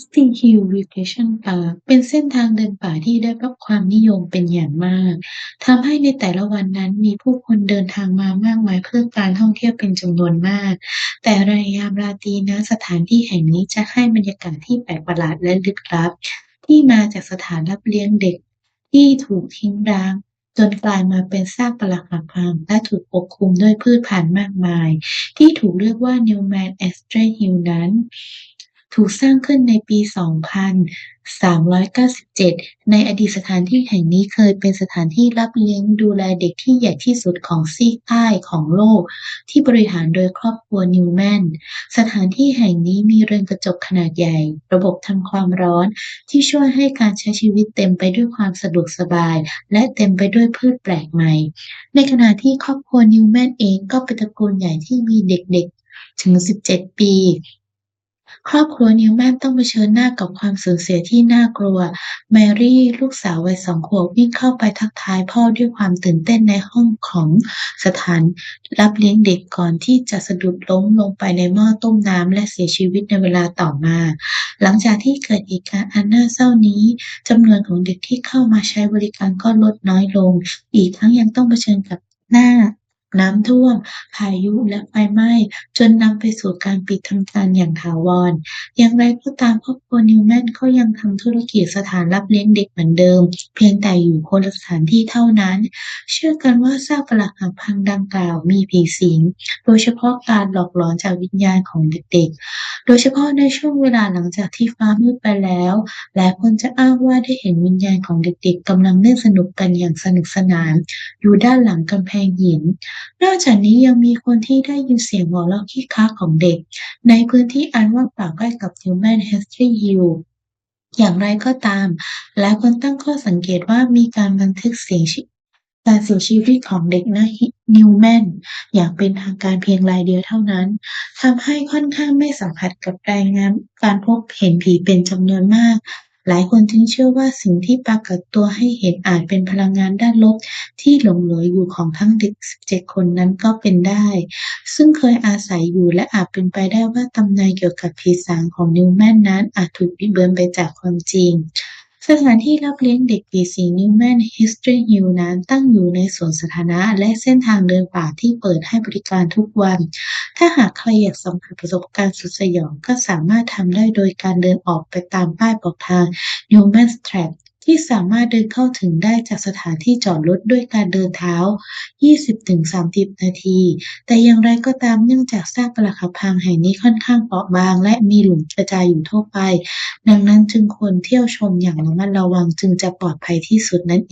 SP Hill Recreation Park เป็นเส้นทางเดินป่าที่ได้รับความนิยมเป็นอย่างมาก ทำให้ในแต่ละวันนั้นมีผู้คนเดินทางมามากมายเพื่อการท่องเที่ยวเป็นจำนวนมาก แต่ในยามราตรีณสถานที่แห่งนี้จะให้บรรยากาศที่แปลกประหลาดและลึกลับ ที่มาจากสถานรับเลี้ยงเด็กที่ถูกทิ้งร้างจนกลายมาเป็นซากปรักหักพังและถูกปกคลุมด้วยพืชพันธุ์มากมาย ที่ถูกเรียกว่า Newman Astor Hill นั้น ถูกสร้างขึ้นในปี 2397 ในอดีตสถานที่แห่งนี้เคยเป็นสถานที่รับเลี้ยงดูแลเด็กที่ใหญ่ที่สุดของซีกใต้ของโลก ที่บริหารโดยครอบครัวนิวแมน สถานที่แห่งนี้มีเรือนกระจกขนาดใหญ่ ระบบทำความร้อนที่ช่วยให้การใช้ชีวิตเต็มไปด้วยความสะดวกสบาย และเต็มไปด้วยพืชแปลกใหม่ ในขณะที่ครอบครัวนิวแมนเองก็เป็นตระกูลใหญ่ที่มีเด็กๆถึง 17 ปี ครอบครัวนิวแมนต้องเผชิญหน้ากับความสูญเสียที่น่ากลัว แมรี่ลูกสาววัยสองขวบวิ่งเข้าไปทักทายพ่อด้วยความตื่นเต้นในห้องของสถานรับเลี้ยงเด็กก่อนที่จะสะดุดล้มลงไปในหม้อต้มน้ำและเสียชีวิตในเวลาต่อมา หลังจากที่เกิดเหตุการณ์อันน่าเศร้านี้จำนวนของเด็กที่เข้ามาใช้บริการก็ลดน้อยลง อีกทั้งยังต้องเผชิญกับหน้า น้ำท่วม พายุและไฟไหม้ จนนำไปสู่การปิดทำการอย่างถาวร อย่างไรก็ตามครอบครัวนิวแมนก็ยังทำธุรกิจสถานรับเลี้ยงเด็กเหมือนเดิม เพียงแต่อยู่คนละสถานที่เท่านั้น เชื่อกันว่าซากปรักหักพังดังกล่าวมีผีสิง โดยเฉพาะการหลอกหลอนจากวิญญาณของเด็กๆ โดยเฉพาะในช่วงเวลาหลังจากที่ฟ้ามืดไปแล้วหลายคนจะอ้างว่าได้เห็นวิญญาณของเด็กๆกำลังเล่นสนุกกันอย่างสนุกสนาน อยู่ด้านหลังกำแพงหินนอกจากนี้ยังมีคนที่ได้ยินเสียงหัวเราะคิกคักของเด็ก ในพื้นที่อันว่างเปล่าใกล้กับ Newman History Hill อย่างไรก็ตาม หลายคนตั้งข้อสังเกตว่ามีการบันทึกเสียงการเสียชีวิตของเด็กณนิวแมนอย่างเป็นทางการเพียงรายเดียวเท่านั้นทำให้ค่อนข้างไม่สัมผัสกับรายงานการพบเห็นผีเป็นจำนวนมาก หลายคนจึงเชื่อว่าสิ่งที่ปรากฏตัวให้เห็นอาจเป็นพลังงานด้านลบที่หลงเหลืออยู่ของทั้งเด็ก 17 คนนั้นก็เป็นได้ ซึ่งเคยอาศัยอยู่และอาจเป็นไปได้ว่าตำนานเกี่ยวกับผีสางของนิวแมนนั้นอาจถูกบิดเบือนไปจากความจริง สถานที่รับเลี้ยงเด็กปีสิง Newman History Hill นั้นตั้งอยู่ในสวนสาธารณะและเส้นทางเดินป่าที่เปิดให้บริการทุกวัน ถ้าหากใครอยากสัมผัสประสบการณ์สุดสยองก็สามารถทำได้โดยการเดินออกไปตามป้ายบอกทาง Newman's Track ที่สามารถเดินเข้าถึงได้จากสถานที่จอดรถด้วยการเดินเท้า 20-30 นาที แต่อย่างไรก็ตามเนื่องจากซากปรักหักพังแห่งนี้ค่อนข้างเปราะบาง และมีหลุมกระจายอยู่ทั่วไป ดังนั้นจึงควรเที่ยวชมอย่างระมัดระวังจึงจะปลอดภัยที่สุดนั่น